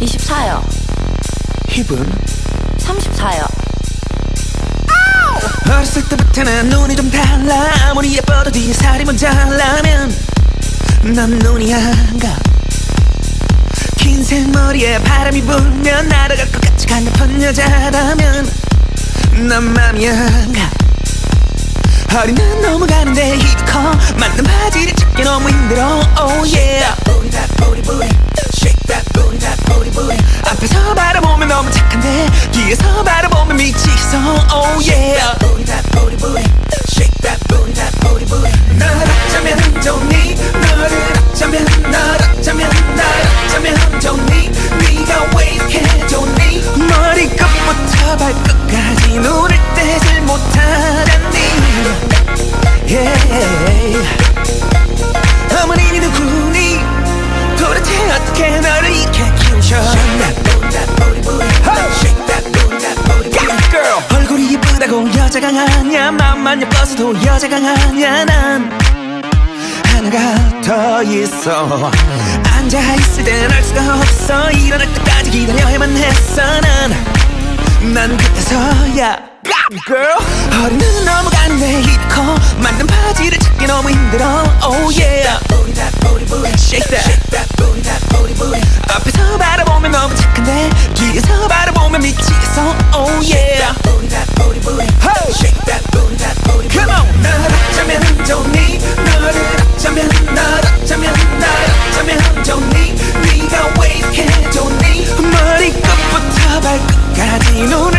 34요. 힙은? 34요. 어렸을 때부터는 눈이 좀 달라. 아무리 예뻐도 뒤에 살이 모자라면 넌 눈이 안가. 긴 생머리에 바람이 불면 날아갈 것 같이 강력한 여자라면 난 맘이 안가. 허리는 넘어가는데 앞에서 바라보면 너무 착한데 뒤에서 바라보면 미치겠어. Oh yeah 여자가 아니야. 맘만 예뻐서도 여자가 아니야. 난 하나가 더 있어. 앉아있을 땐 알 수가 없어. 일어날 때까지 기다려야만 했어. 난난 그때서야. Girl? 허리는 넘어가는데 이커. 만든 바지를 찾기 너무 힘들어. Oh yeah. Shake that. 앞에서 바라보면 너무 착한데 뒤에서 바라보면 미치겠어. Oh yeah hey. come on! 널 어쩌면 좋니? 너를 어쩌면 널 어쩌면 널 어쩌면 좋니? 네가 왜 이렇게 좋니? 머리끝부터 발끝까지 눈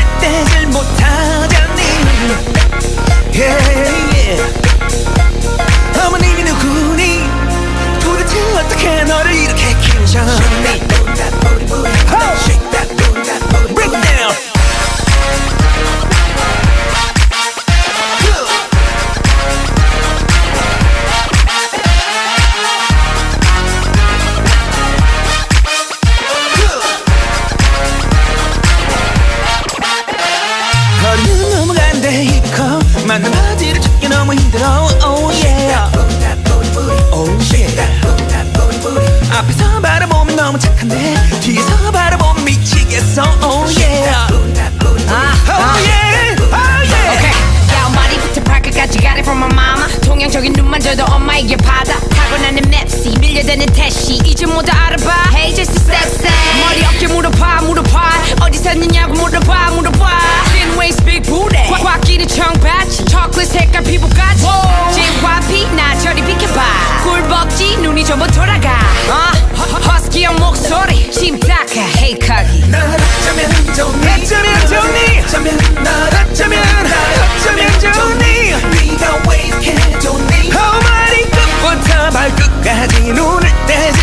줘도 엄마에게 받아. 타고나는 맵시 밀려드는 태시. 이제 모두 알아봐. Hey just sexy 머리 어깨 물어봐 물어봐. 어디 샀느냐고 물어봐 물어봐. Thin waist big booty. 꽉, 꽉 끼는 청바지. 초콜릿 색깔 피부까지. JYP 나 저리 비켜봐. 꿀벅지 눈이 전부 돌아가. 어? 허스키한 목소리. 심탁해 헤이카기 널 어쩌면 좋니 어쩌면 좋니? 어쩌면 널 어쩌면 눈을 떼